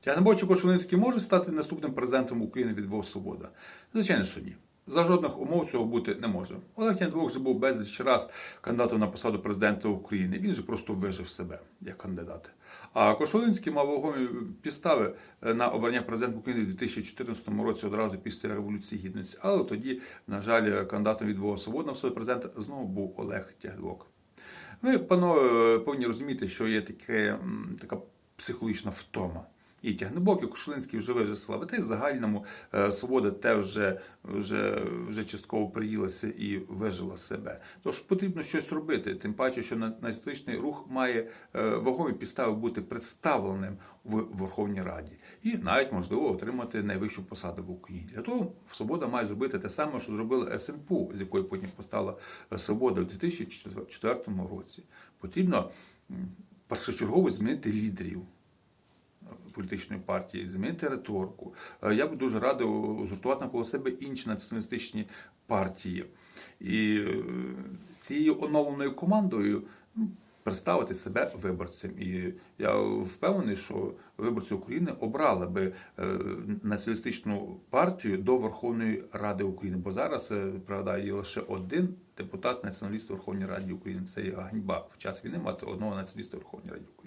Тягнебойчик Кошулинський може стати наступним президентом України від ВО Свобода? Звичайно, що ні. За жодних умов цього бути не може. Олег Тягнебок вже був безліч раз кандидатом на посаду президента України. Він же просто вижив себе як кандидат. А Кошулинський мав вагомі підстави на обрання президента України в 2014 році одразу після Революції Гідності. Але тоді, на жаль, кандидатом від ВО Свобода на посаду президента знову був Олег Тягнебок. Ви, панове, повинні розуміти, що є таке, така психологічна втома. І Тягнебок, і Кошулинський вже вижив слави. Та й загальному е, свобода теж вже, вже, вже частково приїлася і вижила себе. Тож потрібно щось робити. Тим паче, що на- націоналістичний рух має е, вагомі підстави бути представленим в Верховній Раді і навіть можливо отримати найвищу посаду в Україні. Для того свобода має зробити те саме, що зробила СНПУ, з якої потім постала е, свобода в 2004 році. Потрібно першочергово змінити лідерів політичної партії, змінити риторику. Е, Я б дуже радив згуртувати навколо себе інші націоналістичні партії. І е, цією оновленою командою ну, представити себе виборцям. І я впевнений, що виборці України обрали би е, націоналістичну партію до Верховної Ради України. Бо зараз правда є лише один депутат націоналіст у Верховній Раді України. Це ганьба в час війни мати одного націоналіста у Верховній Раді України.